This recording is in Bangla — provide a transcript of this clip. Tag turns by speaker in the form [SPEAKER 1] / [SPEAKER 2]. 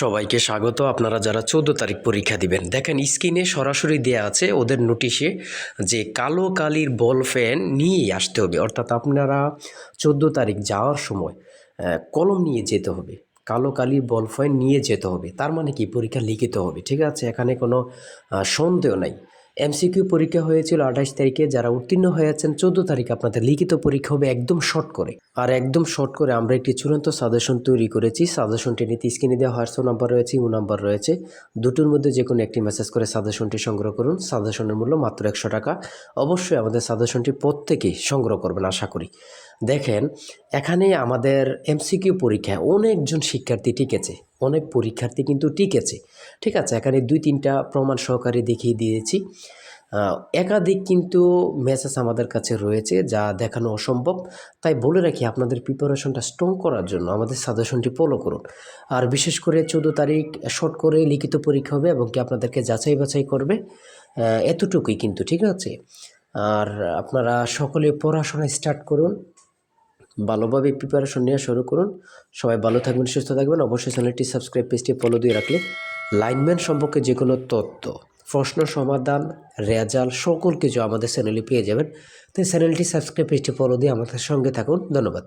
[SPEAKER 1] সবাইকে স্বাগত। আপনারা যারা চোদ্দ তারিখ পরীক্ষা দিবেন, দেখেন স্ক্রিনে সরাসরি দেয়া আছে ওদের নোটিশে যে কালো কালির বল ফ্যান নিয়েই আসতে হবে। অর্থাৎ আপনারা চোদ্দ তারিখ যাওয়ার সময় কলম নিয়ে যেতে হবে, কালো কালির বল ফ্যান নিয়ে যেতে হবে। তার মানে কি? পরীক্ষা লিখিত হবে, ঠিক আছে? এখানে কোনো সন্দেহ নাই। এমসিকিউ পরীক্ষা হয়েছিল আঠাশ তারিখে, যারা উত্তীর্ণ হয়েছেন চোদ্দ তারিখ আপনাদের লিখিত পরীক্ষা হবে একদম শর্ট করে। আর একদম শর্ট করে আমরা একটি চূড়ান্ত সাজেশন তৈরি করেছি। সাজেশনটি নিতে স্ক্রিনে দেওয়া হোয়াটসঅ্যাপ নাম্বার রয়েছে ইউ নাম্বার রয়েছে। দুটোর মধ্যে যে কোনো একটি মেসেজ করে সাজেশনটি সংগ্রহ করুন। সাজেশনের মূল্য মাত্র একশো টাকা। অবশ্যই আমাদের সাজেশনটি প্রত্যেকেই সংগ্রহ করবেন, আশা করি। দেখেন, এখানে আমাদের এমসিকিউ পরীক্ষায় অনেকজন শিক্ষার্থী টিকেছে। অনেক পরীক্ষার্থী কিন্তু টিকেছে। ঠিক আছে, এখানে দুই, তিনটা প্রমাণ সহকারে দেখিয়ে দিয়েছি। একাধিক কিন্তু মেসেজ আমাদের কাছে রয়েছে যা দেখানো অসম্ভব। তাই বলে রাখি, আপনাদের প্রিপারেশনটা স্ট্রং করার জন্য আমাদের সাজেশনটি ফলো করুন। আর বিশেষ করে চোদ্দ তারিখ শর্ট করে লিখিত পরীক্ষা হবে এবং কি আপনাদেরকে যাচাই বাছাই করবে এতটুকুই কিন্তু, ঠিক আছে? আর আপনারা সকলে পড়াশোনা স্টার্ট করুন। ভালোভাবে প্রিপারেশন নেওয়া শুরু করুন। সবাই ভালো থাকবেন, সুস্থ থাকবেন। অবশ্যই চ্যানেলটি সাবস্ক্রাইব পেজটি ফলো দিয়ে রাখলে লাইনম্যান সম্পর্কে যে কোনো তথ্য, প্রশ্ন, সমাধান রেজাল সকল কিছু আমাদের চ্যানেলে পেয়ে যাবেন। তাই চ্যানেলটি সাবস্ক্রাইব পেজটি ফলো দিয়ে আমাদের সঙ্গে থাকুন। ধন্যবাদ।